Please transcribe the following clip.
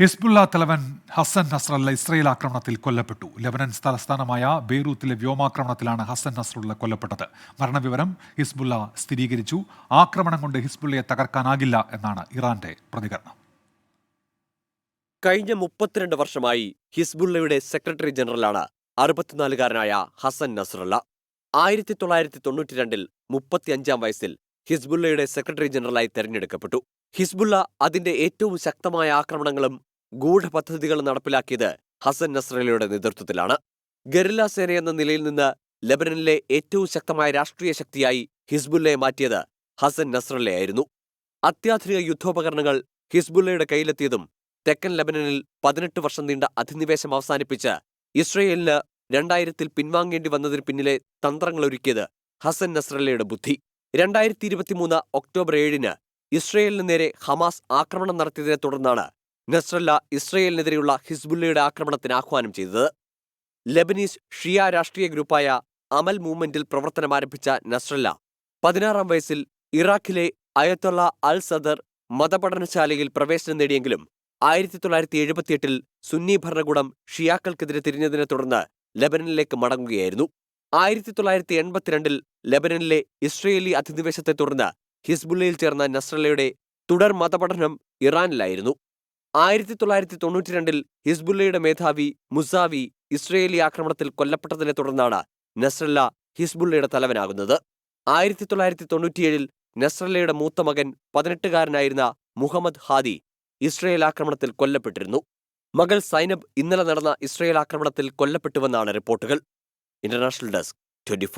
Hezbollah തലവൻ Hasan നസ്രല്ല Israel ആക്രമണത്തിൽ കൊല്ലപ്പെട്ടു. ലെബനൻ തലസ്ഥാനമായ ബെയ്റൂത്തിലെ വ്യോമാക്രമണത്തിലാണ് ഹസൻ നസ്രുള്ള കൊല്ലപ്പെട്ടത്. മരണവിവരം ഹിസ്ബുല്ല സ്ഥിരീകരിച്ചു. ആക്രമണം കൊണ്ട് ഹിസ്ബുള്ളയെ തകർക്കാനാകില്ല എന്നാണ് ഇറാന്റെ പ്രതികരണം. കഴിഞ്ഞ മുപ്പത്തിരണ്ട് വർഷമായി ഹിസ്ബുള്ളയുടെ സെക്രട്ടറി ജനറലാണ് അറുപത്തിനാലുകാരനായ ഹസൻ നസ്രല്ല ആയിരത്തി തൊള്ളായിരത്തി തൊണ്ണൂറ്റിരണ്ടിൽ മുപ്പത്തിയഞ്ചാം വയസ്സിൽ ഹിസ്ബുള്ളയുടെ സെക്രട്ടറി ജനറലായി തെരഞ്ഞെടുക്കപ്പെട്ടു. ഹിസ്ബുള്ള അതിന്റെ ഏറ്റവും ശക്തമായ ആക്രമണങ്ങളും ഗൂഢപദ്ധതികളും നടപ്പിലാക്കിയത് ഹസൻ നസ്രലയുടെ നേതൃത്വത്തിലാണ്. ഗറില്ല സേനയെന്ന നിലയിൽ നിന്ന് ലെബനനിലെ ഏറ്റവും ശക്തമായ രാഷ്ട്രീയ ശക്തിയായി ഹിസ്ബുള്ളയെ മാറ്റിയത് ഹസൻ നസ്രല്ലയായിരുന്നു അത്യാധുനിക യുദ്ധോപകരണങ്ങൾ ഹിസ്ബുല്ലയുടെ കയ്യിലെത്തിയതും തെക്കൻ ലെബനനിൽ പതിനെട്ട് വർഷം നീണ്ട അധിനിവേശം അവസാനിപ്പിച്ച് ഇസ്രയേലിന് രണ്ടായിരത്തിൽ പിൻവാങ്ങേണ്ടി വന്നതിന് പിന്നിലെ തന്ത്രങ്ങൾ തന്ത്രങ്ങളൊരുക്കിയത് ഹസൻ നസ്രല്ലയുടെ ബുദ്ധി. രണ്ടായിരത്തി ഇരുപത്തിമൂന്ന് ഒക്ടോബർ ഏഴിന് ഇസ്രയേലിന് നേരെ ഹമാസ് ആക്രമണം നടത്തിയതിനെ തുടർന്നാണ് നസ്രല്ല ഇസ്രയേലിനെതിരെയുള്ള ഹിസ്ബുള്ളയുടെ ആക്രമണത്തിന് ആഹ്വാനം ചെയ്തത്. ലെബനീസ് ഷിയ രാഷ്ട്രീയ ഗ്രൂപ്പായ അമൽ മൂവ്മെന്റിൽ പ്രവർത്തനം ആരംഭിച്ച നസ്രല്ല പതിനാറാം വയസ്സിൽ ഇറാഖിലെ അയത്തൊള്ള അൽ സദർ മതപഠനശാലയിൽ പ്രവേശനം നേടിയെങ്കിലും ആയിരത്തി തൊള്ളായിരത്തി എഴുപത്തിയെട്ടിൽ സുന്നി ഭരണകൂടം ഷിയാക്കൾക്കെതിരെ തിരിഞ്ഞതിനെ തുടർന്ന് ലബനനിലേക്ക് മടങ്ങുകയായിരുന്നു. ആയിരത്തി തൊള്ളായിരത്തി എൺപത്തിരണ്ടിൽ ലബനനിലെ ഇസ്രയേലി അധിനിവേശത്തെ തുടർന്ന് ഹിസ്ബുള്ളയിൽ ചേർന്ന നസ്രല്ലയുടെ തുടർ മതപഠനം ഇറാനിലായിരുന്നു. ആയിരത്തി തൊള്ളായിരത്തി തൊണ്ണൂറ്റിരണ്ടിൽ ഹിസ്ബുള്ളയുടെ മേധാവി മുസാവി ഇസ്രയേലി ആക്രമണത്തിൽ കൊല്ലപ്പെട്ടതിനെ തുടർന്നാണ് നസ്രല്ല ഹിസ്ബുള്ളയുടെ തലവനാകുന്നത്. ആയിരത്തി തൊള്ളായിരത്തി തൊണ്ണൂറ്റിയേഴിൽ നസ്രല്ലയുടെ മൂത്ത മകൻ പതിനെട്ടുകാരനായിരുന്ന മുഹമ്മദ് ഹാദി ഇസ്രയേൽ ആക്രമണത്തിൽ കൊല്ലപ്പെട്ടിരുന്നു. മകൾ സൈനബ് ഇന്നലെ നടന്ന ഇസ്രയേൽ ആക്രമണത്തിൽ കൊല്ലപ്പെട്ടുവെന്നാണ് റിപ്പോർട്ടുകൾ. International desk twenty